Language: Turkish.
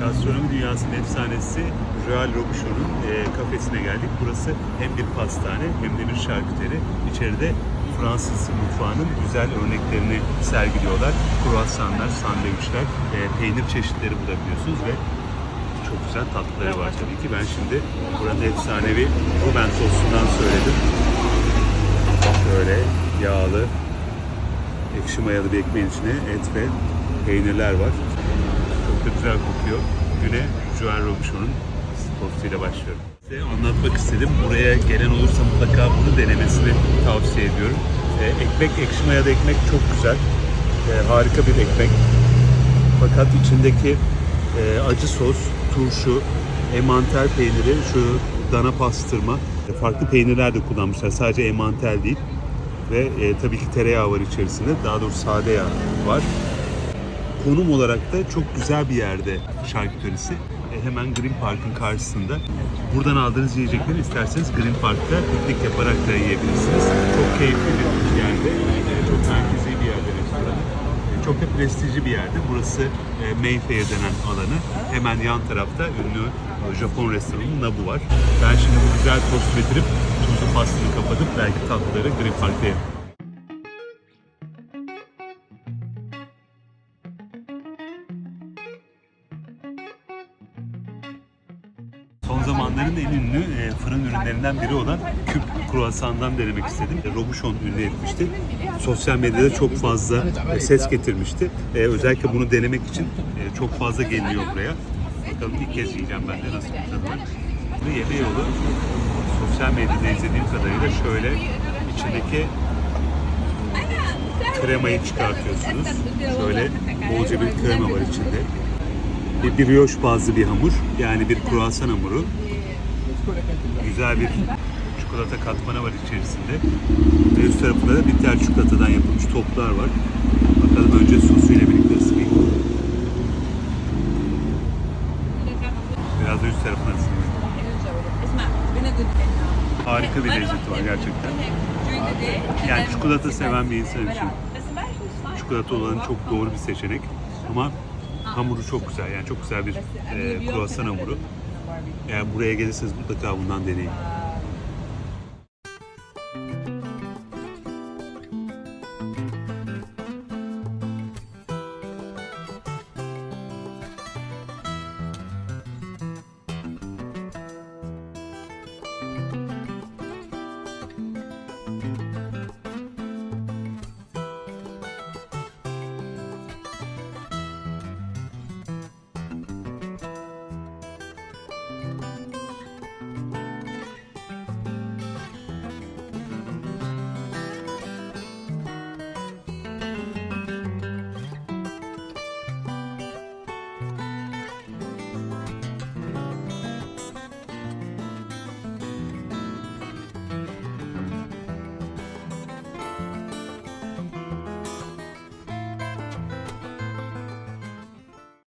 Gastronomi dünyasının efsanesi Royal Robuchon'un e, kafesine geldik. Burası hem bir pastane hem de bir şarküteri. İçeride Fransız mutfağının güzel örneklerini sergiliyorlar. Kruvasanlar, sandviçler, e, peynir çeşitleri bulabiliyorsunuz ve çok güzel tatlıları var tabii ki. Ben şimdi buranın efsanevi Ruben sosundan söyledim. Şöyle yağlı, ekşi mayalı bir ekmeğin içine et ve peynirler var. Çok da güzel kokuyor. Güne Joel Robuchon'un tostuyla başlıyorum. Size anlatmak istedim. Buraya gelen olursa mutlaka bunu denemesini tavsiye ediyorum. Ee, ekmek, ekşi mayalı ekmek çok güzel. Ee, harika bir ekmek. Fakat içindeki e, acı sos, turşu, emantel peyniri, şu dana pastırma, e, farklı peynirler de kullanmışlar. Sadece emantel değil. Ve e, tabii ki tereyağı var içerisinde. Daha doğrusu sade yağ var. Konum olarak da çok güzel bir yerde şarküterisi. E, hemen Green Park'ın karşısında. Buradan aldığınız yiyecekleri isterseniz Green Park'ta piknik yaparak da yiyebilirsiniz. Çok keyifli bir yerde. E, çok merkezi bir yerde restoran. E, Çok da prestijli bir yerde. Burası e, Mayfair denen alanı. Hemen yan tarafta ünlü e, Japon restoranı Nabu var. Ben şimdi bu güzel tost bitirip tuzlu pastayı kapatıp belki tatlıları Green Park'ta yerim. Son zamanların en ünlü e, fırın ürünlerinden biri olan küp kruvasandan denemek istedim. E, Robuchon ünlü etmişti. Sosyal medyada çok fazla e, ses getirmişti. Özellikle bunu denemek için çok fazla geliniyor buraya. Bakalım ilk kez yiyeceğim ben de nasıl bir tadı var. Ve yeme yolu sosyal medyada izlediğim kadarıyla şöyle içindeki kremayı çıkartıyorsunuz. Şöyle bolca bir krema var içinde. Bir brioche bazlı bir hamur. Yani bir kruvasan hamuru. Güzel bir çikolata katmanı var içerisinde. Ve üst tarafında da bitter çikolatadan yapılmış toplar var. Bakalım önce sosuyla birlikte ısırayım. Biraz da üst tarafına ısırayım. Harika bir lezzeti var gerçekten. Yani çikolata seven bir insan için çikolata olanı çok doğru bir seçenek. Ama hamuru çok güzel. Yani çok güzel bir e, kruvasan hamuru. Eğer buraya gelirseniz mutlaka bundan deneyin.